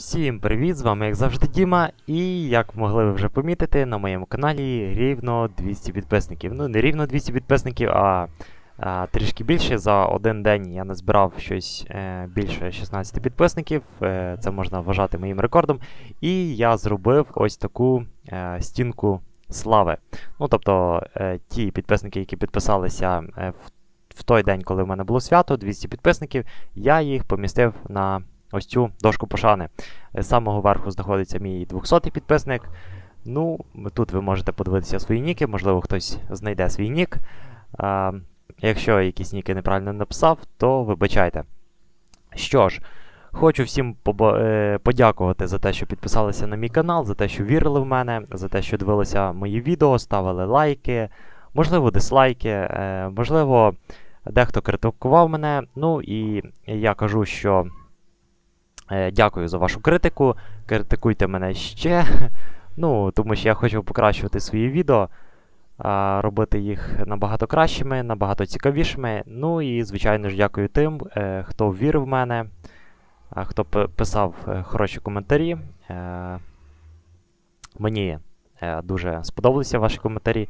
Всім привіт! З вами як завжди Діма. І як могли ви вже помітити, на моєму каналі рівно 200 підписників. Ну, не рівно 200 підписників, а, а трішки більше. За один день я назбирав щось е, більше 16 підписників. Е, це можна вважати моїм рекордом. І я зробив ось таку е, стінку слави. Ну, тобто, е, ті підписники, які підписалися е, в, в той день, коли в мене було свято, 200 підписників, я їх помістив на ось цю дошку пошани. З самого верху знаходиться мій 200-й підписник. Ну, Тут ви можете подивитися свої ніки, можливо, хтось знайде свій нік. А, Якщо якісь ніки неправильно написав, то вибачайте. Що ж, хочу всім е, подякувати за те, що підписалися на мій канал, за те, що вірили в мене, за те, що дивилися мої відео, ставили лайки, можливо, дизлайки, е, можливо, дехто критикував мене. Ну і я кажу, що. Е, дякую за вашу критику. Критикуйте мене ще. Ну, Тому що я хочу покращувати свої відео, робити їх набагато кращими, набагато цікавішими. Ну і, звичайно ж, дякую тим, е, хто вірив в мене, хто писав е, хороші коментарі. Мені дуже сподобалися ваші коментарі.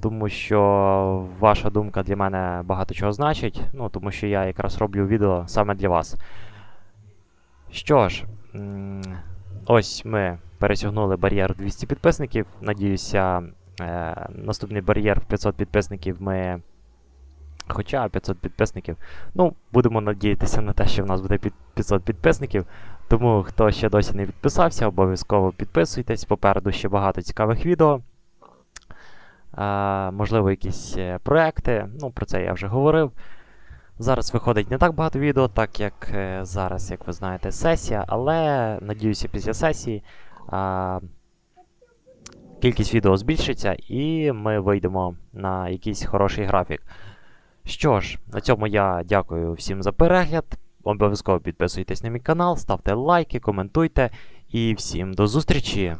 Тому що ваша думка для мене багато чого значить. Ну, Тому що я якраз роблю відео саме для вас. Що ж, ось ми пересягнули бар'єр 200 підписників. Надіюся, е, наступний бар'єр в 500 підписників ми. Хоча 500 підписників. Ну, будемо надіятися на те, що в нас буде 500 підписників. Тому, хто ще досі не підписався, обов'язково підписуйтесь. Попереду ще багато цікавих відео. Е, можливо, якісь е, проекти. Ну, про це я вже говорив. Зараз виходить не так багато відео, так як е, зараз, як ви знаєте, сесія, але надіюся, після сесії а, кількість відео збільшиться і ми вийдемо на якийсь хороший графік. Що ж, на цьому я дякую всім за перегляд. Обов'язково підписуйтесь на мій канал, ставте лайки, коментуйте і всім до зустрічі!